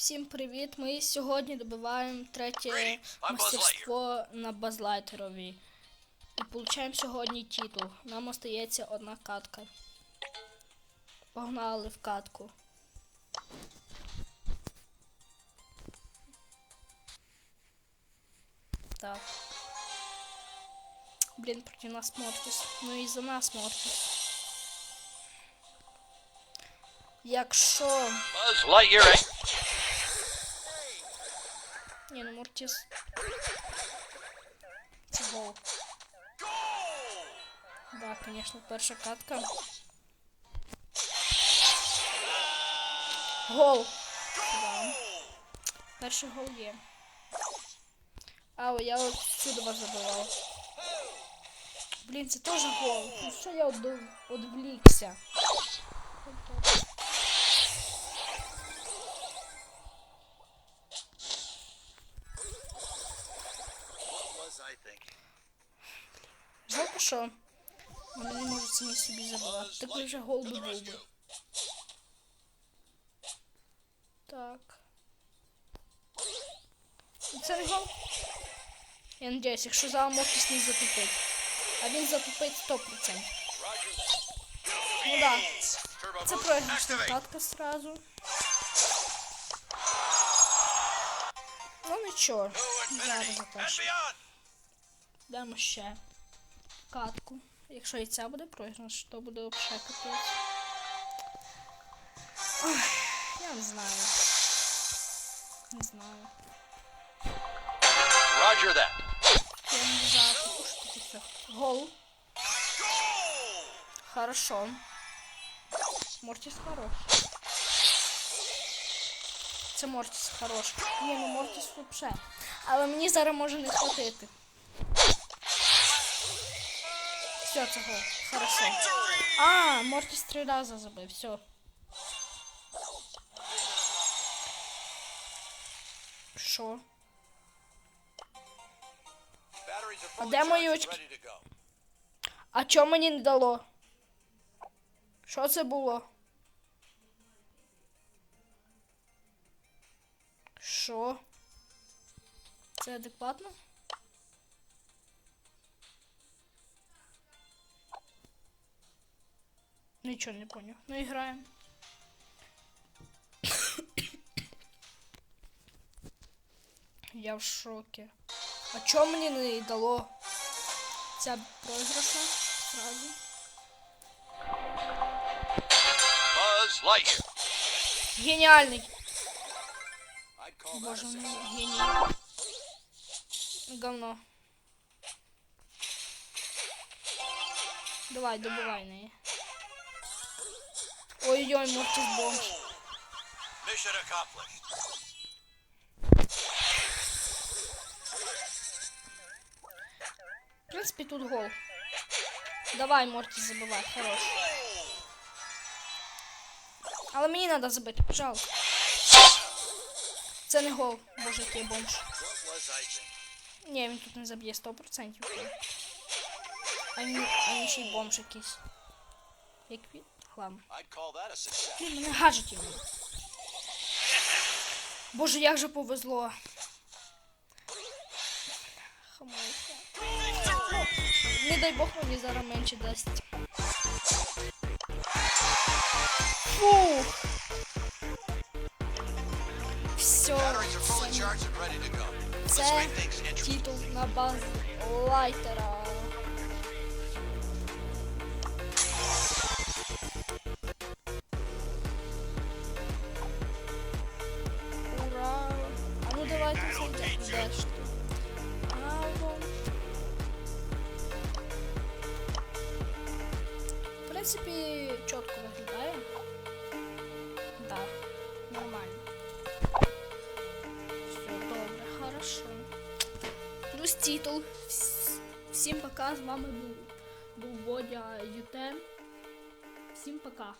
Всім привіт! Ми сьогодні добиваємо третє мастерство на базлайтерові. І получаємо сьогодні титул. Нам остається одна катка. Погнали в катку. Так. Блін, проти нас Мортіс. Ну і за нас Мортіс. Якщо. Ні, ну Мортіс. Це гол. Да, конечно, перша катка. Гол. Да. Перший гол є. А, я от сюди вас забивав. Блін, це теж гол. Ну що я од- що вони не можуть самі собі забивати. Так вже гол би був би. Так. І Це не гол. Я надіюсь, якщо зараз Мортіс не затупить. А він затупить 100%. Ну да. Це проіграшна activate. сразу. Ну нічого. Зараз запишу. Дамо ще катку. Якщо і ця буде програш, то буде взагалі капець. Ой, я не знаю. Не знаю. Roger that. Я не знаю, що таке все. Гол. Хорошо. Мортіс хорош. Це Мортіс хорош. Ні, ну Мортіс вообще. Але мені зараз може не хватити. Все, це. Хорошо. А, Мортіс три рази забив, все. Що? А де мої очки? А чо мені не дало? Що це було? Що? Це адекватно? Нічого не поняв. Ну і граємо. Я в шокі. А чо мені не дало? Ця програшна сразу. Buzz Lightyear. Геніальний. I'd call that Боже a мій, success. геній. Говно. Давай, добивай неї. Ой-ой, Мортіс бомж. В принципі, тут гол. Давай, Мортіс, забивай, хорош. Але мені треба забити, пожалуйста. Це не гол, боже, який бомж. Ні, він тут не заб'є 100%. А він, а він ще й бомж якийсь. Як він? Блін, мене гаджет йому. Боже, як же повезло. Хамайся. Не дай Бог мені зараз менше дасть. Фух. Все, це, титул на баз лайтера. Принципі, чітко виглядає. Да, нормально. Все добре, хорошо. Плюс титул. Всем пока, з вами був, був Водя Ютем. Всім пока.